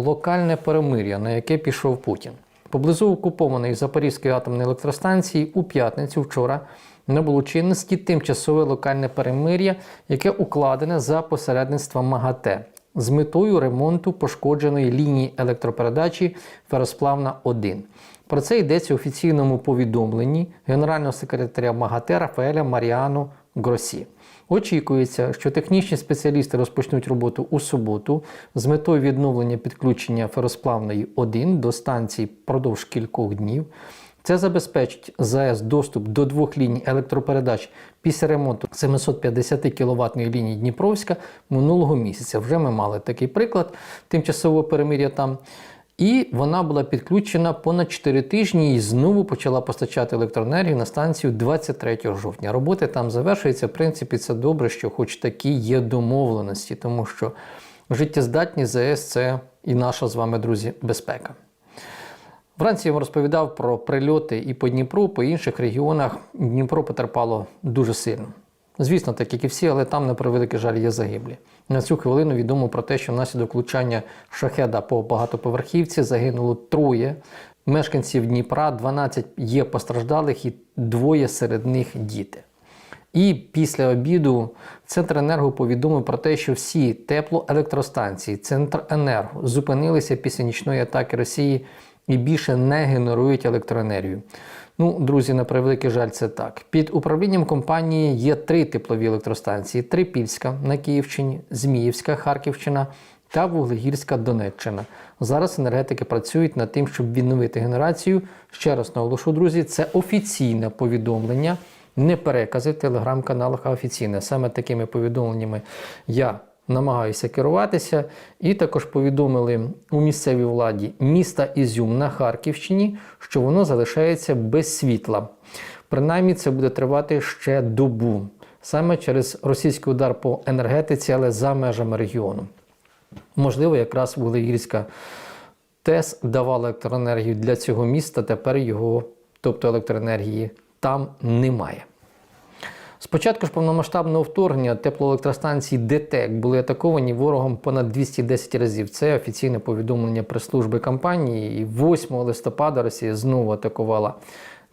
локальне перемир'я, на яке пішов Путін. Поблизу окупованої Запорізької атомної електростанції у п'ятницю вчора набуло чинності тимчасове локальне перемир'я, яке укладене за посередництвом МАГАТЕ з метою ремонту пошкодженої лінії електропередачі Феросплавна 1. Про це йдеться у офіційному повідомленні генерального секретаря МАГАТЕ Рафаеля Маріано Гросі. Очікується, що технічні спеціалісти розпочнуть роботу у суботу з метою відновлення підключення феросплавної 1 до станції впродовж кількох днів. Це забезпечить ЗАЕС доступ до двох ліній електропередач після ремонту 750 кВт лінії Дніпровська минулого місяця. Вже ми мали такий приклад тимчасового перемир'я там. І вона була підключена понад 4 тижні і знову почала постачати електроенергію на станцію 23 жовтня. Роботи там завершуються. В принципі, це добре, що хоч такі є домовленості, тому що життєздатність ЗАЕС це і наша з вами, друзі, безпека. Вранці я вам розповідав про прильоти і по Дніпру, по інших регіонах. Дніпро потерпало дуже сильно. Звісно, так як і всі, але там, на превеликий жаль, є загиблі. На цю хвилину відомо про те, що внаслідок влучання шахеда по багатоповерхівці загинуло троє мешканців Дніпра, 12 є постраждалих і двоє серед них діти. І після обіду Центренерго повідомив про те, що всі теплоелектростанції Центренерго зупинилися після нічної атаки Росії і більше не генерують електроенергію. Ну, друзі, на превеликий жаль, це так. Під управлінням компанії є три теплові електростанції: Трипільська на Київщині, Зміївська, Харківщина та Вуглегірська Донеччина. Зараз енергетики працюють над тим, щоб відновити генерацію. Ще раз наголошу, друзі, це офіційне повідомлення, не перекази в телеграм-каналах, а офіційне. Саме такими повідомленнями я намагаюся керуватися. І також повідомили у місцевій владі міста Ізюм на Харківщині, що воно залишається без світла. Принаймні, це буде тривати ще добу, саме через російський удар по енергетиці, але за межами регіону. Можливо, якраз Вуглегірська ТЕС давала електроенергію для цього міста, тепер його, тобто електроенергії, там немає. Спочатку ж повномасштабного вторгнення теплоелектростанції ДТЕК були атаковані ворогом понад 210 разів. Це офіційне повідомлення прес-служби компанії. І 8 листопада Росія знову атакувала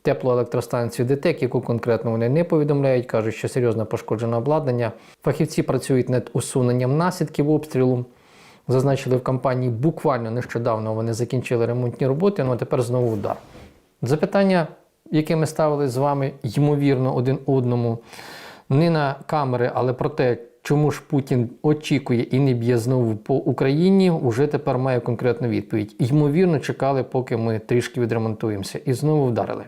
теплоелектростанцію ДТЕК, яку конкретно вони не повідомляють, кажуть, що серйозно пошкоджено обладнання. Фахівці працюють над усуненням наслідків обстрілу. Зазначили в компанії буквально нещодавно вони закінчили ремонтні роботи, ну а тепер знову удар. Запитання яке ми ставили з вами, ймовірно, один одному, не на камери, але про те, чому ж Путін очікує і не б'є знову по Україні, уже тепер має конкретну відповідь. Ймовірно, чекали, поки ми трішки відремонтуємося, і знову вдарили.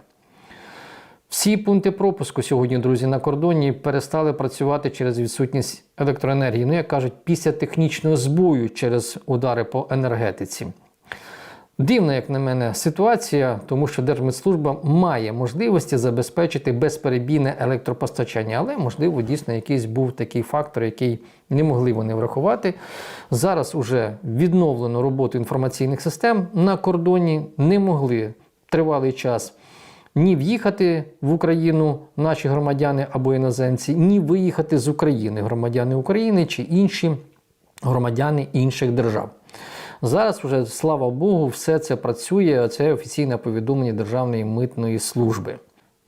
Всі пункти пропуску сьогодні, друзі, на кордоні перестали працювати через відсутність електроенергії. Ну, як кажуть, після технічного збою через удари по енергетиці. Дивна, як на мене, ситуація, тому що Держмедслужба має можливості забезпечити безперебійне електропостачання, але, можливо, дійсно якийсь був такий фактор, який не могли вони врахувати. Зараз уже відновлено роботу інформаційних систем на кордоні, не могли тривалий час. Ні в'їхати в Україну наші громадяни або іноземці, ні виїхати з України громадяни України чи інші громадяни інших держав. Зараз вже, слава Богу, все це працює. Це офіційне повідомлення Державної митної служби.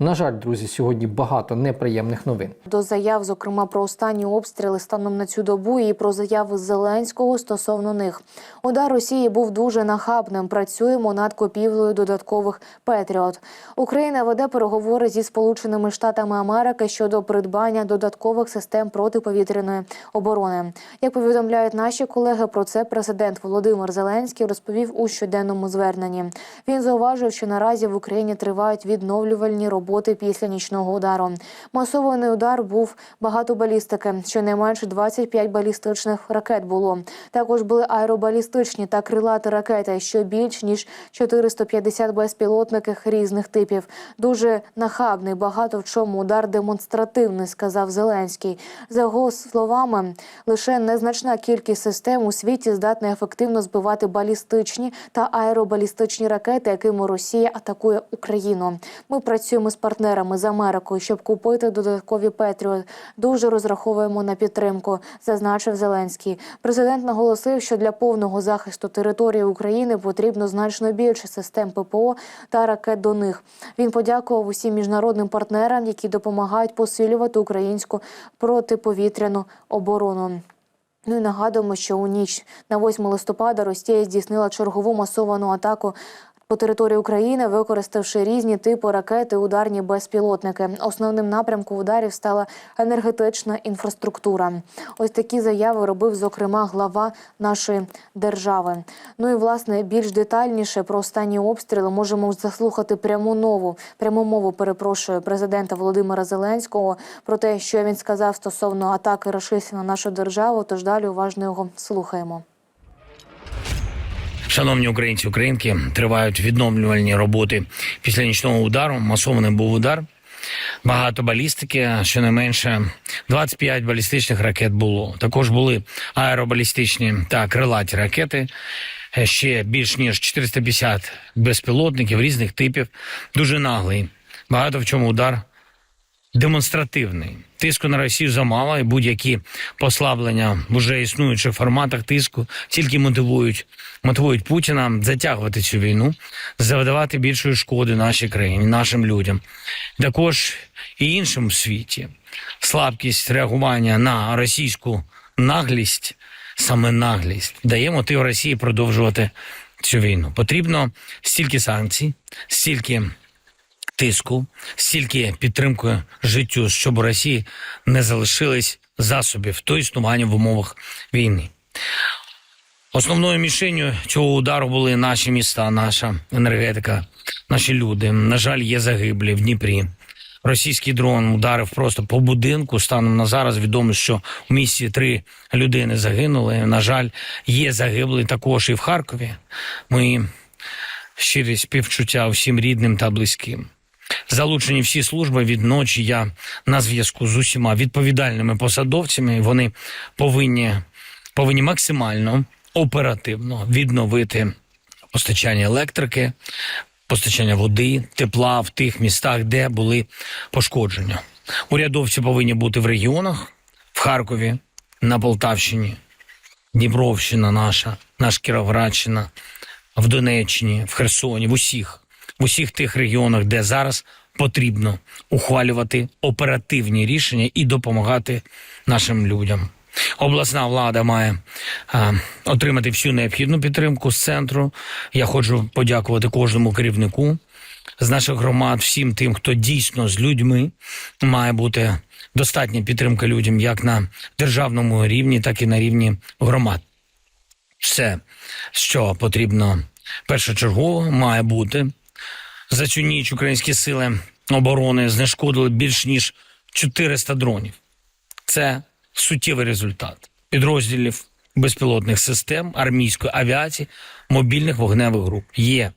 На жаль, друзі, сьогодні багато неприємних новин. До заяв, зокрема про останні обстріли станом на цю добу, і про заяви Зеленського стосовно них. Удар Росії був дуже нахабним. Працюємо над купівлею додаткових Петріот. Україна веде переговори зі Сполученими Штатами Америки щодо придбання додаткових систем протиповітряної оборони. Як повідомляють наші колеги, про це президент Володимир Зеленський розповів у щоденному зверненні. Він зауважив, що наразі в Україні тривають відновлювальні роботи після нічного удару. Масований удар був багато балістики. Щонайменше 25 балістичних ракет було. Також були аеробалістичні та крилаті ракети, що більш ніж 450 безпілотників різних типів. Дуже нахабний, багато в чому удар демонстративний, сказав Зеленський. За його словами, лише незначна кількість систем у світі здатна ефективно збивати балістичні та аеробалістичні ракети, якими Росія атакує Україну. Ми працюємо з партнерами з Америкою, щоб купити додаткові Петріот. Дуже розраховуємо на підтримку, зазначив Зеленський. Президент наголосив, що для повного захисту території України потрібно значно більше систем ППО та ракет до них. Він подякував усім міжнародним партнерам, які допомагають посилювати українську протиповітряну оборону. Ну і нагадуємо, що у ніч на 8 листопада Росія здійснила чергову масовану атаку по території України, використавши різні типи ракет і ударні безпілотники. Основним напрямком ударів стала енергетична інфраструктура. Ось такі заяви робив зокрема глава нашої держави. Ну і власне більш детальніше про останні обстріли можемо заслухати пряму нову пряму мову. Перепрошую президента Володимира Зеленського про те, що він сказав стосовно атаки рашистів на нашу державу. Тож далі уважно його слухаємо. Шановні українці, українки, тривають відновлювальні роботи після нічного удару. Масований був удар. Багато балістики, щонайменше 25 балістичних ракет було. Також були аеробалістичні та крилаті ракети. Е, Ще більш ніж 450 безпілотників різних типів. Дуже наглий. Багато в чому удар демонстративний. Тиску на Росію замало, і будь-які послаблення в уже існуючих форматах тиску тільки мотивують, мотивують Путіна затягувати цю війну, завдавати більшої шкоди нашій країні, нашим людям, також і іншим в світі. Слабкість реагування на російську наглість, саме наглість, дає мотив Росії продовжувати цю війну. Потрібно стільки санкцій, стільки тиску, стільки підтримкою життю, щоб у Росії не залишились засобів до існування в умовах війни. Основною мішенью цього удару були наші міста, наша енергетика, наші люди. На жаль, є загиблі в Дніпрі. Російський дрон ударив просто по будинку. Станом на зараз відомо, що в місті три людини загинули. На жаль, є загиблі також і в Харкові. Ми щирі співчуття всім рідним та близьким. Залучені всі служби від ночі. Я на зв'язку з усіма відповідальними посадовцями. Вони повинні, повинні максимально оперативно відновити постачання електрики, постачання води, тепла в тих містах, де були пошкодження. Урядовці повинні бути в регіонах, в Харкові, на Полтавщині, Дніпровщина наша, наш Кіровоградщина, в Донеччині, в Херсоні, в усіх, в усіх тих регіонах, де зараз потрібно ухвалювати оперативні рішення і допомагати нашим людям. Обласна влада має а, отримати всю необхідну підтримку з центру. Я хочу подякувати кожному керівнику з наших громад, всім тим, хто дійсно з людьми має бути достатня підтримка людям як на державному рівні, так і на рівні громад все, що потрібно першочергово, має бути. За цю ніч українські сили оборони знешкодили більш ніж 400 дронів. Це суттєвий результат підрозділів безпілотних систем, армійської авіації, мобільних вогневих груп. Є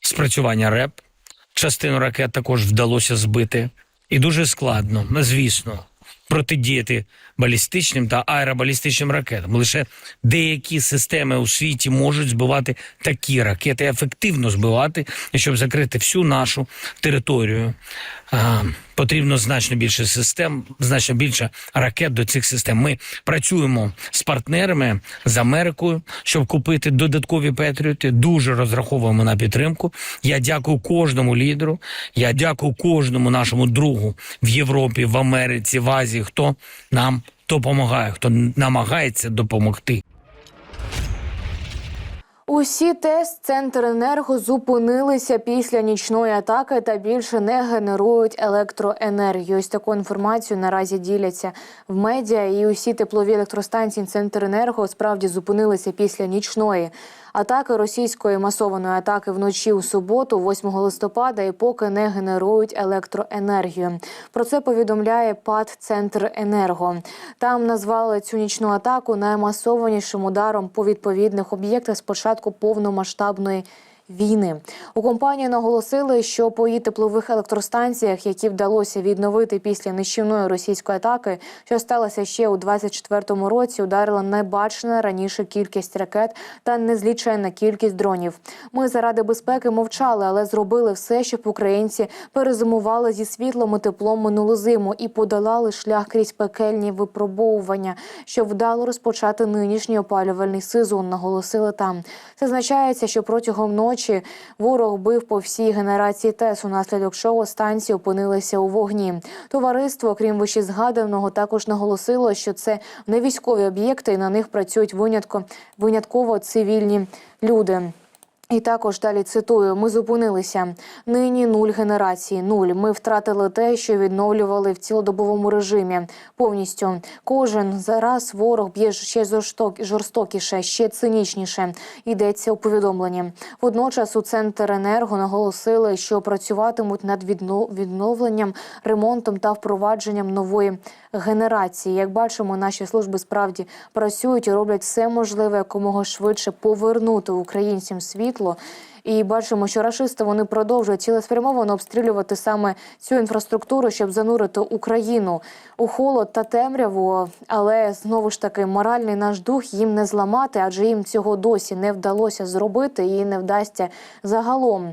спрацювання РЕП. Частину ракет також вдалося збити. І дуже складно, звісно, протидіяти балістичним та аеробалістичним ракетам. Лише деякі системи у світі можуть збивати такі ракети, ефективно збивати, щоб закрити всю нашу територію. Потрібно значно більше систем, значно більше ракет до цих систем. Ми працюємо з партнерами з Америкою, щоб купити додаткові патріоти. Дуже розраховуємо на підтримку. Я дякую кожному лідеру. Я дякую кожному нашому другу в Європі, в Америці, в Азії, хто нам допомагає, хто намагається допомогти. Усі тест Центренерго зупинилися після нічної атаки та більше не генерують електроенергію. Ось таку інформацію наразі діляться в медіа. І усі теплові електростанції Центренерго справді зупинилися після нічної атаки російської масованої атаки вночі у суботу, 8 листопада, і поки не генерують електроенергію. Про це повідомляє ПАД Центренерго. Там назвали цю нічну атаку наймасованішим ударом по відповідних об'єктах з початку повномасштабної війни. У компанії наголосили, що по її теплових електростанціях, які вдалося відновити після нищівної російської атаки, що сталося ще у 24-му році, ударила небачена раніше кількість ракет та незліченна кількість дронів. Ми заради безпеки мовчали, але зробили все, щоб українці перезимували зі світлом і теплом минулу зиму і подолали шлях крізь пекельні випробовування, щоб вдало розпочати нинішній опалювальний сезон. Наголосили там. Це означається, що протягом ночі ворог бив по всій генерації ТЕС, унаслідок чого станції опинилися у вогні. Товариство, крім вищезгаданого, також наголосило, що це не військові об'єкти, і на них працюють винятко винятково цивільні люди. І також далі цитую: ми зупинилися. Нині нуль генерації, нуль. Ми втратили те, що відновлювали в цілодобовому режимі. Повністю кожен зараз ворог б'є ще жорсток, жорстокіше, ще цинічніше. Йдеться у повідомленні. Водночас у центр енерго наголосили, що працюватимуть над відновленням, ремонтом та впровадженням нової генерації. Як бачимо, наші служби справді працюють і роблять все можливе якомога швидше повернути українцям світло. І бачимо, що рашисти вони продовжують цілеспрямовано обстрілювати саме цю інфраструктуру, щоб занурити Україну у холод та темряву. Але знову ж таки моральний наш дух їм не зламати, адже їм цього досі не вдалося зробити і не вдасться загалом.